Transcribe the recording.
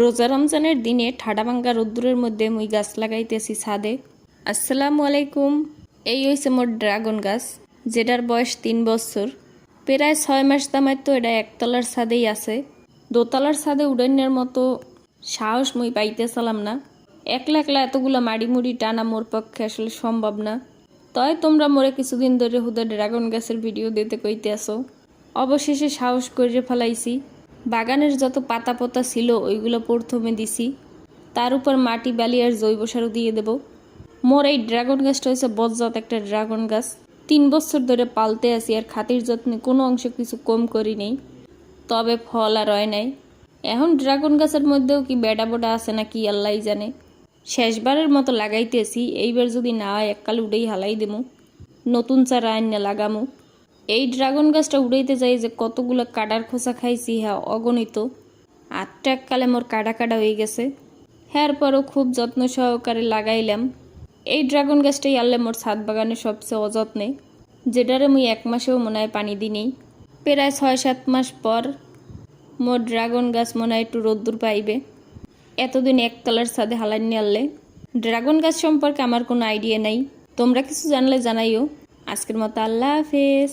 রোজা রমজানের দিনে ঠাডাভাঙ্গা রোদ্দুরের মধ্যে মুই গাছ লাগাইতেছি ছাদে। আসসালামু আলাইকুম। এই হইছে মোর ড্রাগন গাছ, যেটার বয়স তিন বছর। প্রায় ছয় মাস দামায় তো এটা একতলার ছাদেই আছে। দোতলার ছাদে উড়াইনের মতো সাহস মুই পাইতেছিলাম না। একলা একলা এতগুলো মাড়ি মুড়ি টানা মোর পক্ষে আসলে সম্ভব না। তয় তোমরা মোরে কিছুদিন ধরে হুদা ড্রাগন গাছের ভিডিও দিতে কইতে আসো অবশেষে সাহস করে ফেলাইছি। বাগানের যত পাতা পোতা ছিল, ওইগুলো প্রথমে দিছি। তার উপর মাটি, বালি আর জৈব সারও দিয়ে দেব। মোর এই ড্রাগন গাছটা হয়েছে বজ্জাত একটা ড্রাগন গাছ। তিন বছর ধরে পালতে আছি আর খাতির যত্নে কোনো অংশ কিছু কম করি নেই। তবে ফল আর হয় নাই। এখন ড্রাগন গাছের মধ্যেও কি বেডা বোডা আছে না কি আল্লাহ জানে। শেষবারের মতো লাগাইতেছি, এইবার যদি না হয় এককাল উড়েই হালাই দেবো নতুন চারা আইন লাগামু। এই ড্রাগন গাছটা উড়াইতে যাই যে কতগুলো কাডার খোসা খাইছি হ্যাঁ অগণিত। আটটা এককালে মোর কাটা কাটা হয়ে গেছে। হ্যার পরও খুব যত্ন সহকারে লাগাইলাম। এই ড্রাগন গাছটাই আনলে মোর ছাদ বাগানে সবচেয়ে অযত্নে, যেটারে মুই এক মাসেও মনে হয় পানি দিই প্রায় ছয় সাত মাস পর মোর ড্রাগন গাছ মনে হয় একটু রোদ্দুর পাইবে। এতদিন এক একতলার ছাদে হালান আনলে। ড্রাগন গাছ সম্পর্কে আমার কোনো আইডিয়া নাই। তোমরা কিছু জানলে জানাইও। আজকের মতো আল্লাহ হাফেজ।